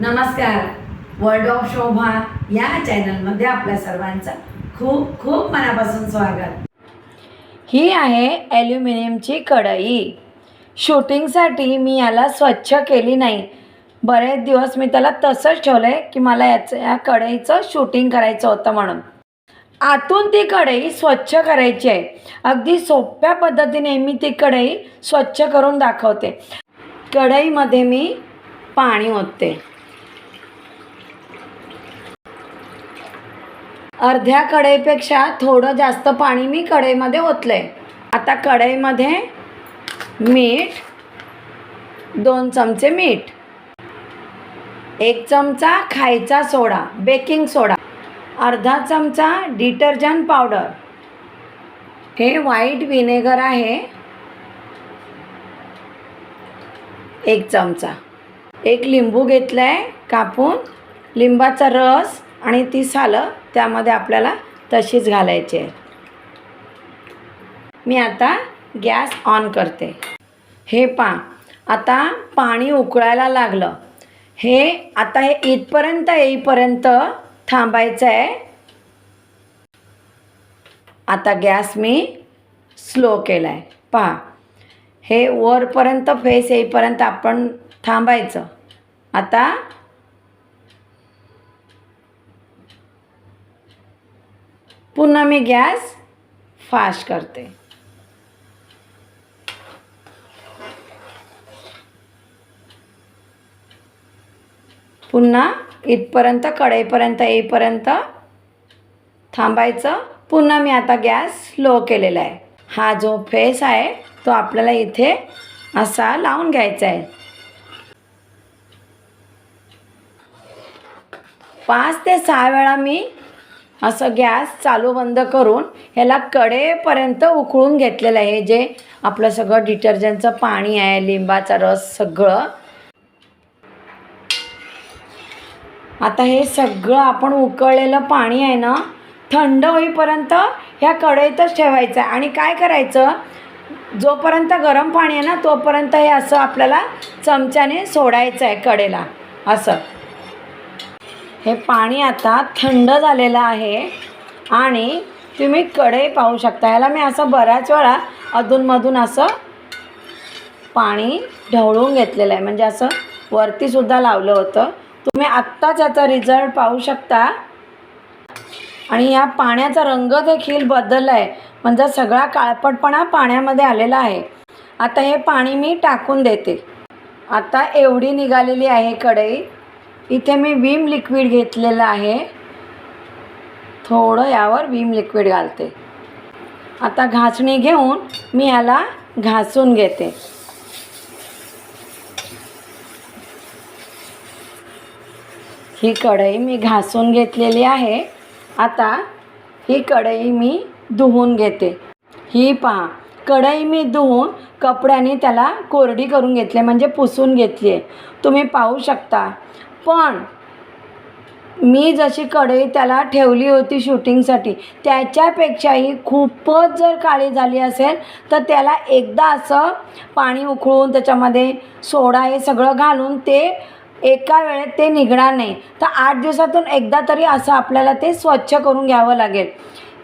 नमस्कार. World of शोभा या चॅनलमध्ये आपल्या सर्वांचं खूप खूप मनापासून स्वागत. ही आहे ॲल्युमिनियमची कढई. शूटिंगसाठी मी याला स्वच्छ केली नाही. बरेच दिवस मी त्याला तसंच ठेवलं आहे की मला याचं या कढईचं शूटिंग करायचं होतं म्हणून. आतून ती कढई स्वच्छ करायची आहे. अगदी सोप्या पद्धतीने मी ती कढई स्वच्छ करून दाखवते. कढईमध्ये मी पाणी ओतते. अर्ध्या कढईपेक्षा थोडं जास्त पाणी मी कढईमध्ये ओतलं आहे आता कढईमध्ये मीठ दोन चमचे मीठ एक चमचा खायचा सोडा बेकिंग सोडा अर्धा चमचा डिटर्जंट पावडर. हे व्हाईट व्हिनेगर आहे. एक चमचा. एक लिंबू घेतला आहे कापून. लिंबाचा रस आणि ती सालं त्यामध्ये आपल्याला तशीच घालायची आहे. मी आता गॅस ऑन करते. हे पा आता पाणी उकळायला लागलं. हे आता हे इथपर्यंत येईपर्यंत थांबायचं आहे. आता गॅस मी स्लो केला आहे पहा हे वरपर्यंत फेस येईपर्यंत आपण थांबायचं. आता पुन्हा मी गॅस फास्ट करते. पुन्हा इथपर्यंत कढईपर्यंत येईपर्यंत थांबायचं. पुन्हा मी आता गॅस स्लो केलेला आहे. हा जो फेस आहे तो आपल्याला इथे असा लावून घ्यायचा आहे. पाच ते सहा वेळा मी असं गॅस चालू बंद करून ह्याला कडेपर्यंत उकळून घेतलेलं आहे. जे आपलं सगळं डिटर्जंटचं पाणी आहे लिंबाचा रस सगळं. आता हे सगळं आपण उकळलेलं पाणी आहे ना थंड होईपर्यंत ह्या कढईतच ठेवायचं आहे. आणि काय करायचं? जोपर्यंत गरम पाणी आहे ना तोपर्यंत हे असं आपल्याला चमच्याने सोडायचं आहे कडेला. असं. हे पाणी आता थंड झालेलं आहे आणि तुम्ही कढई पाहू शकता. ह्याला मी असं बऱ्याच वेळा अधूनमधून असं पाणी ढवळून घेतलेलं आहे. म्हणजे असं वरतीसुद्धा लावलं होतं. तुम्ही आत्ताच याचा रिझल्ट पाहू शकता. आणि या पाण्याचा रंग देखील बदलला आहे म्हणजे सगळा काळपटपणा पाण्यामध्ये आलेला आहे. आता हे पाणी मी टाकून देते. आता एवढी निघालेली आहे कढई. इथे मी विम लिक्विड घेतलेलं आहे. थोडं यावर विम लिक्विड घालते. आता घासणी घेऊन मी ह्याला घासून घेते. ही कढई मी घासून घेतलेली आहे. आता ही कढई मी धुवून घेते. ही पहा कढई मी धुवून कपड्याने त्याला कोरडी करून घेतली म्हणजे पुसून घेतली आहे. तुम्ही पाहू शकता पण मी जशी कढई त्याला ठेवली होती शूटिंगसाठी त्याच्यापेक्षाही खूपच जर काळी झाली असेल तर त्याला एकदा असं पाणी उकळून त्याच्यामध्ये सोडा हे सगळं घालून ते एका वेळेत ते निघणार नाही. तर आठ दिवसातून एकदा तरी असं आपल्याला ते स्वच्छ करून घ्यावं लागेल.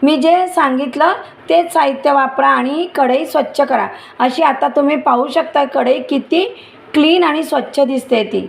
मी जे सांगितलं तेच साहित्य वापरा आणि कढई स्वच्छ करा. अशी आता तुम्ही पाहू शकता कढई किती क्लीन आणि स्वच्छ दिसते ती.